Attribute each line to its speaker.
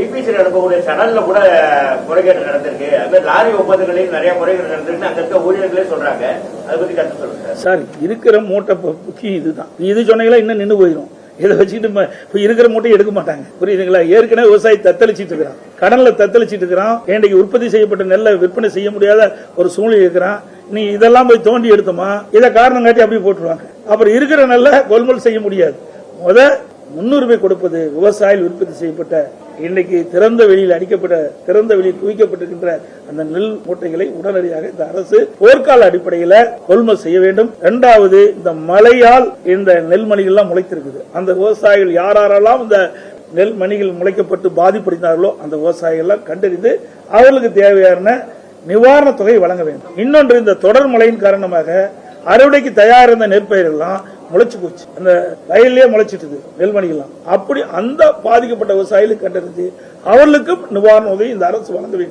Speaker 1: DPC அனுப்பக்கூடிய சடல்ல கூட முறைகேடு நடந்திருக்கு. அதுமாதிரி லாரி ஒப்பந்தங்களில் நிறைய முறைகேடு நடந்திருக்கு அங்க இருக்க ஊழியர்களே சொல்றாங்க. அதை பத்தி கருத்து சொல்லுங்க சார்.
Speaker 2: இருக்கிற மூட்டை ப- முக்கியம் இதுதான். இது சொன்னீங்களா இன்னும் நின்று போயிடும் இதை வச்சுட்டு இருக்கிற மூட்டையும் எடுக்க மாட்டாங்க. புரியுதுங்களா? ஏற்கனவே விவசாயி தத்தளிச்சிட்டு இருக்கிறான். கடன்ல தத்தளிச்சிட்டு இருக்கிறான். இன்றைக்கு உற்பத்தி செய்யப்பட்ட நெல்லை விற்பனை செய்ய முடியாத ஒரு சூழ்நிலை இருக்கிறான். நீ இதெல்லாம் போய் தோண்டி எடுத்தோமா? இதை காரணம் காட்டி அப்படியே போட்டுருவாங்க. அப்புறம் இருக்கிற நெல்லை கொள்முதல் செய்ய முடியாது. முத முன்னுரிமை கொடுப்பது விவசாயிகள் உற்பத்தி செய்யப்பட்ட இன்னைக்கு திறந்த வெளியில் அடிக்கப்பட்ட திறந்த வெளியில் குவிக்கப்பட்டிருக்கின்ற அந்த நெல் மூட்டைகளை உடனடியாக இந்த அரசு போர்க்கால அடிப்படையில் கொள்முதல் செய்ய வேண்டும். இரண்டாவது இந்த மழையால் இந்த நெல்மணிகள் எல்லாம் முளைத்திருக்குது. அந்த விவசாயிகள் யாரெல்லாம் இந்த நெல் மணிகள் முளைக்கப்பட்டு பாதிப்படைந்தார்களோ அந்த விவசாயிகள்லாம் கண்டறிந்து அவர்களுக்கு தேவையான நிவாரணத் தொகை வழங்க வேண்டும். இன்னொன்று இந்த தொடர் மழையின் காரணமாக அறுவடைக்கு தயார் இருந்த நெற்பயிரெல்லாம் முளைச்சு போச்சு. அந்த வயல்லே முளைச்சிட்டுது நெல்மணிகள்லாம். அப்படி அந்த பாதிக்கப்பட்ட விவசாயிகளுக்கு கண்டறிஞ்சு அவர்களுக்கும் நிவாரண உதவி இந்த அரசு வழங்க வேண்டும்.